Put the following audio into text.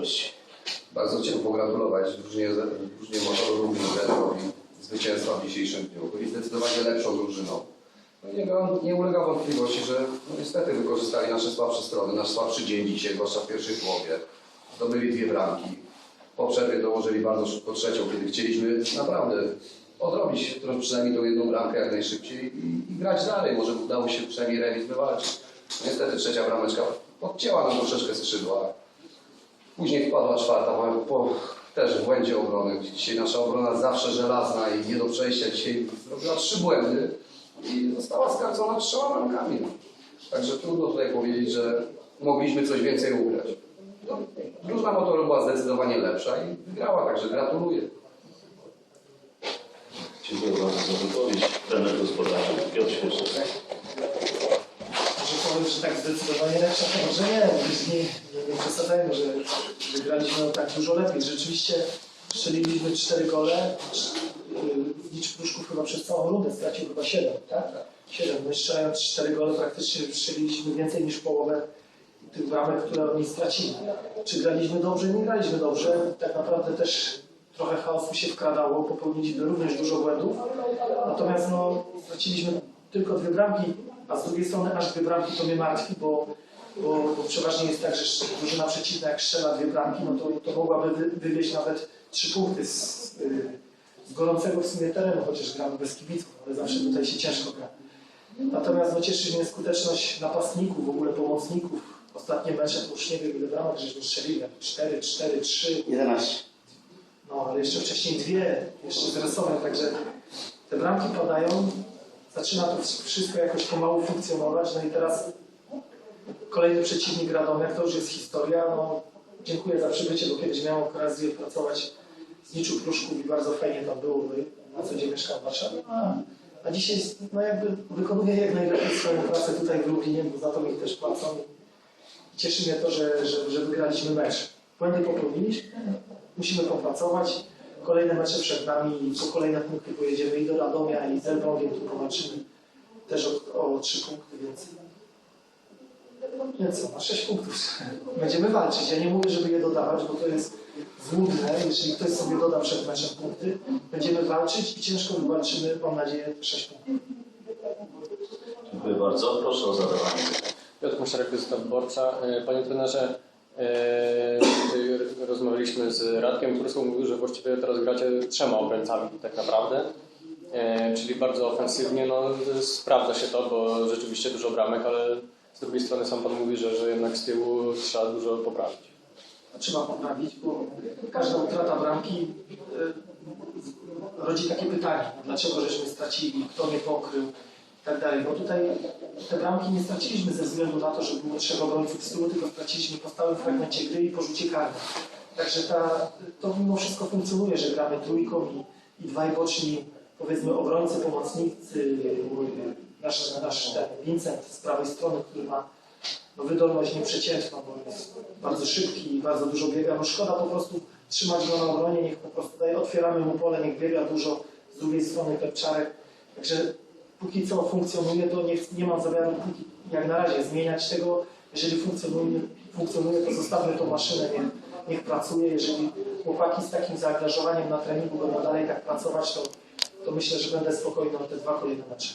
gości. Bardzo chciałem pogratulować drużynie, drużynie motoru Lublin Trenerowi zwycięstwa w dzisiejszym dniu. Byli zdecydowanie lepszą drużyną. No nie, nie ulega wątpliwości, że no niestety wykorzystali nasze słabsze strony, nasz słabszy dzień dzisiaj, zwłaszcza w pierwszej połowie. Zdobyli dwie bramki. Po przerwie dołożyli bardzo szybko trzecią, kiedy chcieliśmy naprawdę odrobić przynajmniej tą jedną bramkę jak najszybciej i, i grać dalej. Może udało się przynajmniej remis wywalczyć. Niestety trzecia brameczka podcięła nam troszeczkę skrzydła. Później wpadła czwarta, po, też w błędzie obrony, dzisiaj nasza obrona zawsze żelazna i nie do przejścia. Dzisiaj zrobiła trzy błędy i została skarcona trzema bramkami. Także trudno tutaj powiedzieć, że mogliśmy coś więcej ugrać. No, Drużyna motoru była zdecydowanie lepsza i wygrała, także gratuluję. Dziękuję bardzo za wypowiedź. Trener gospodarza Piotr Świeżek. Może powiem, że tak zdecydowanie lepsza, to może nie, już przesadzajmy, że wygraliśmy tak dużo lepiej. Rzeczywiście strzeliliśmy cztery gole, cz- yy, licz Pruszków chyba przez całą rundę stracił chyba 7, tak? 7. My strzelając cztery gole praktycznie strzeliliśmy więcej niż połowę tych bramek, które oni stracili. Czy graliśmy dobrze? Nie graliśmy dobrze. Tak naprawdę też trochę chaosu się wkradało, popełniliśmy również dużo błędów. Natomiast no, straciliśmy tylko dwie bramki, a z drugiej strony aż dwie bramki to mnie martwi, bo, bo, bo przeważnie jest tak, że drużyna przeciwna jak strzela dwie bramki, no to, to mogłaby wy, wywieźć nawet trzy punkty z, z gorącego w sumie terenu, chociaż gramy bez kibiców, ale zawsze tutaj się ciężko gra. Natomiast no, cieszy mnie skuteczność napastników, w ogóle pomocników. Ostatnie mecze to już nie wiem ile bramek żeśmy strzelili, 4, 4, 3, 11. no, ale jeszcze wcześniej dwie, jeszcze z Resowem, także te bramki padają, zaczyna to wszystko jakoś pomału funkcjonować, no i teraz kolejny przeciwnik Radomiak, to już jest historia, no dziękuję za przybycie, bo kiedyś miałem okazję pracować z Niczu Pruszków i bardzo fajnie tam było, bo na co dzień mieszkam w Warszawie, a, a dzisiaj no jakby wykonuję jak najlepiej swoją pracę tutaj w Lublinie, bo za to mi też płacą i cieszy mnie to, że, że, że wygraliśmy mecz. Błędy popełniliśmy, musimy popracować. Kolejne mecze przed nami po kolejne punkty pojedziemy i do Radomia i z Elblągiem tu powalczymy też o, o trzy punkty, więc więc co, na sześć punktów będziemy walczyć. Ja nie mówię, żeby je dodawać, bo to jest złudne. Jeżeli ktoś sobie doda przed meczem punkty, będziemy walczyć i ciężko wywalczymy, mam nadzieję, te sześć punktów. Dziękuję bardzo. Proszę o zadawanie. Piotr Muszarek, wizyta wyborcza. E, Panie trenerze, e, rozmawialiśmy z Radkiem Kurską, mówił, że właściwie teraz gracie trzema obrońcami tak naprawdę, E, czyli bardzo ofensywnie. No, sprawdza się to, bo rzeczywiście dużo bramek, ale z drugiej strony sam Pan mówi, że, że jednak z tyłu trzeba dużo poprawić. trzeba poprawić, bo każda utrata bramki y, rodzi takie pytanie, dlaczego żeśmy stracili, kto nie pokrył i tak dalej. Bo tutaj te bramki nie straciliśmy ze względu na to, że było trzech obrońców z tyłu, tylko straciliśmy po stałym fragmencie gry i po rzucie. Także ta, to mimo wszystko funkcjonuje, że gramy trójką i, i dwaj boczni, powiedzmy obrońcy, pomocnicy, nasz, nasz ten Vincent z prawej strony, który ma no, wydolność nieprzeciętną, bo jest bardzo szybki i bardzo dużo biega. No szkoda po prostu trzymać go na obronie, niech po prostu daje, otwieramy mu pole, niech biega dużo, z drugiej strony Pepczarek. Także póki co funkcjonuje, to nie, nie mam zamiaru póki, jak na razie zmieniać tego. Jeżeli funkcjonuje, funkcjonuje to zostawmy tą maszynę, niech, niech pracuje. Jeżeli chłopaki z takim zaangażowaniem na treningu będą dalej tak pracować, to, to myślę, że będę spokojny na te dwa kolejne mecze.